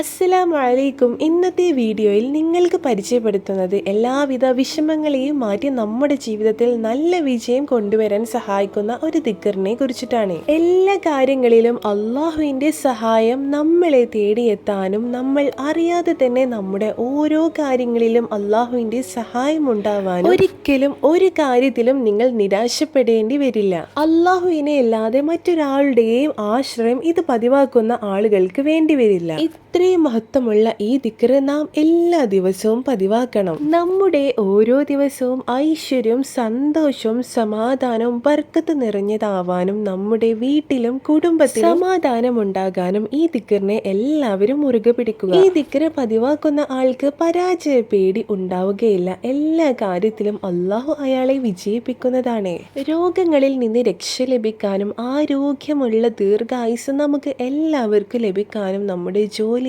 അസ്സലാമലൈക്കും. ഇന്നത്തെ വീഡിയോയിൽ നിങ്ങൾക്ക് പരിചയപ്പെടുത്തുന്നത് എല്ലാവിധ വിഷമങ്ങളെയും മാറ്റി നമ്മുടെ ജീവിതത്തിൽ നല്ല വിജയം കൊണ്ടുവരാൻ സഹായിക്കുന്ന ഒരു ദിക്കറിനെ കുറിച്ചിട്ടാണ്. എല്ലാ കാര്യങ്ങളിലും അള്ളാഹുവിന്റെ സഹായം നമ്മളെ തേടിയെത്താനും നമ്മൾ അറിയാതെ തന്നെ നമ്മുടെ ഓരോ കാര്യങ്ങളിലും അള്ളാഹുവിന്റെ സഹായം ഉണ്ടാവാനും ഒരിക്കലും ഒരു കാര്യത്തിലും നിങ്ങൾ നിരാശപ്പെടേണ്ടി വരില്ല. അള്ളാഹുവിനെ അല്ലാതെ മറ്റൊരാളുടെയും ആശ്രയം ഇത് പതിവാക്കുന്ന ആളുകൾക്ക് വേണ്ടി വരില്ല. ഇത്രയും മഹത്വമുള്ള ഈ ദിക്കറ് നാം എല്ലാ ദിവസവും പതിവാക്കണം. നമ്മുടെ ഓരോ ദിവസവും ഐശ്വര്യവും സന്തോഷവും സമാധാനവും ബർക്കത്ത് നിറഞ്ഞതാവാനും നമ്മുടെ വീട്ടിലും കുടുംബത്തിലും സമാധാനം ഉണ്ടാകാനും ഈ ദിക്കറിനെ എല്ലാവരും മുറുകെ പിടിക്കുക. ഈ ദിക്കറ് പതിവാക്കുന്ന ആൾക്ക് പരാജയ പേടി ഉണ്ടാവുകയില്ല. എല്ലാ കാര്യത്തിലും അള്ളാഹു അയാളെ വിജയിപ്പിക്കുന്നതാണ്. രോഗങ്ങളിൽ നിന്ന് രക്ഷ ലഭിക്കാനും ആരോഗ്യമുള്ള ദീർഘായുസ് നമുക്ക് എല്ലാവർക്കും ലഭിക്കാനും നമ്മുടെ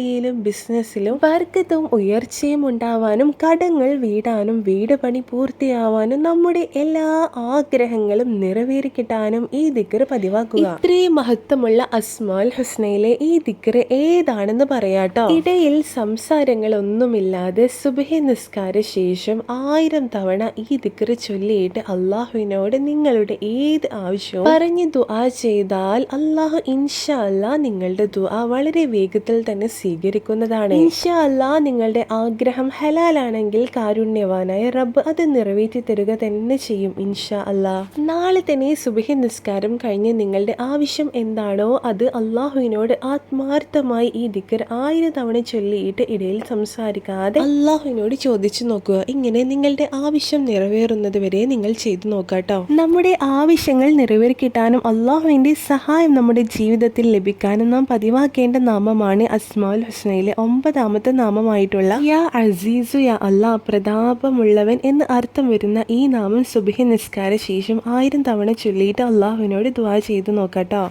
ജോലിയിലും ബിസിനസ്സിലും വർക്കത്തും ഉയർച്ചയും ഉണ്ടാവാനും കടങ്ങൾ വീടാനും വീട് പണി പൂർത്തിയാവാനും നമ്മുടെ എല്ലാ ആഗ്രഹങ്ങളും നിറവേറി കിട്ടാനും ഈ ദിക്കറ് പതിവാക്കുക. ഇത്രയും മഹത്വമുള്ള അസ്മാൽ ഹുസ്നയിലെ ഈ ദിക്കറ് ഏതാണെന്ന് പറയാട്ടോ. ഇടയിൽ സംസാരങ്ങളൊന്നുമില്ലാതെ സുബഹി നിസ്കാര ശേഷം ആയിരം തവണ ഈ ദിക്കറ് ചൊല്ലിയിട്ട് അള്ളാഹുവിനോട് നിങ്ങളുടെ ഏത് ആവശ്യവും പറഞ്ഞു ദുആ ചെയ്താൽ അള്ളാഹു ഇൻഷാ അല്ലാ നിങ്ങളുടെ ദുആ വളരെ വേഗത്തിൽ തന്നെ സ്വീകരിക്കുന്നതാണ്. ഇൻഷാ അല്ലാ നിങ്ങളുടെ ആഗ്രഹം ഹലാലാണെങ്കിൽ കാരുണ്യവാനായ റബ്ബ് അത് നിറവേറ്റി തരിക തന്നെ ചെയ്യും ഇൻഷാ അല്ലാ. നാളെ തന്നെ സുബഹി നിസ്കാരം കഴിഞ്ഞ് നിങ്ങളുടെ ആവശ്യം എന്താണോ അത് അള്ളാഹുവിനോട് ആത്മാർത്ഥമായി ഈ ദിക്കർ ആയിരം തവണ ചൊല്ലിയിട്ട് ഇടയിൽ സംസാരിക്കാതെ അള്ളാഹുവിനോട് ചോദിച്ചു നോക്കുക. ഇങ്ങനെ നിങ്ങളുടെ ആവശ്യം നിറവേറുന്നത് വരെ നിങ്ങൾ ചെയ്തു നോക്കാട്ടോ നമ്മുടെ ആവശ്യങ്ങൾ നിറവേറിക്കിട്ടാനും അള്ളാഹുവിന്റെ സഹായം നമ്മുടെ ജീവിതത്തിൽ ലഭിക്കാനും നാം പതിവാക്കേണ്ട നാമമാണ് അസ്മാൽ ഹുസ്നയിലെ ഒമ്പതാമത്തെ നാമമായിട്ടുള്ള യാ അസീസു യാ അല്ലാ പ്രതാപമുള്ളവൻ എന്ന് അർത്ഥം വരുന്ന ഈ നാമം സുബഹി നിസ്കാര ശേഷം ആയിരം തവണ ചൊല്ലിയിട്ട് അള്ളാഹുവിനോട് ദ്വാ ചെയ്തു നോക്കാട്ടോ.